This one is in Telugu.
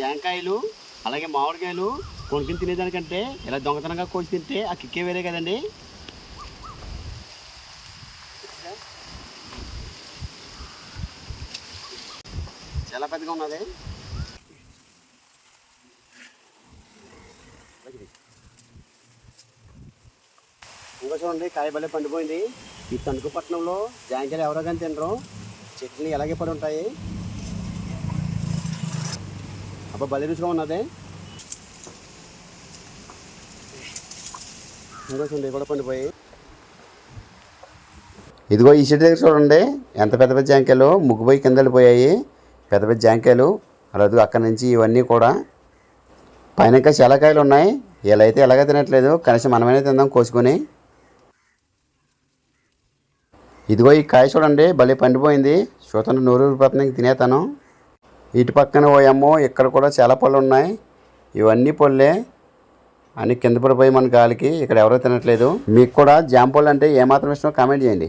జాంకాయలు అలాగే మామిడికాయలు కొనుక్కుని తినేదానికంటే ఇలా దొంగతనంగా కోసి తింటే ఆ కిక్కే వేరే కదండి. చాలా పెద్దగా ఉన్నది. ఇంకా చూడండి కాయ పండిపోయింది. ఈ తణుకు పట్టణంలో జాంకాయలు ఎవరో కానీ తినరు. చెట్లు ఎలాగే పడి ఉంటాయి. అబ్బా భలే రుచిగా ఉన్నది. ఇంకా కూడా పండిపోయి ఇదిగో ఈ చెట్టు దగ్గర చూడండి. ఎంత పెద్ద పెద్ద జాంకాయలు. ముగ్గుపోయి కింద వెళ్ళిపోయాయి పెద్ద పెద్ద జాంకాయలు. అలాగే అక్కడి నుంచి ఇవన్నీ కూడా. పైన ఇంకా చాలా కాయలు ఉన్నాయి. ఇలా అయితే ఎలాగ తినట్లేదు. కనీసం మనమైనా తిందాం కోసుకొని. ఇదిగో ఈ కాయ చూడండి. భలే పండిపోయింది. చూతండి నూరు రూపాయలకి తినేతాను ఇటు పక్కన ఓయమ్మో ఇక్కడ కూడా చాలా పళ్ళు ఉన్నాయి ఇవన్నీ పళ్ళే. అన్ని కింద పడిపోయి మన గాలికి ఇక్కడ ఎవరో తినట్లేదు. మీకు కూడా జామ పళ్ళు అంటే ఏమాత్రం ఇష్టమో కామెంట్ చేయండి.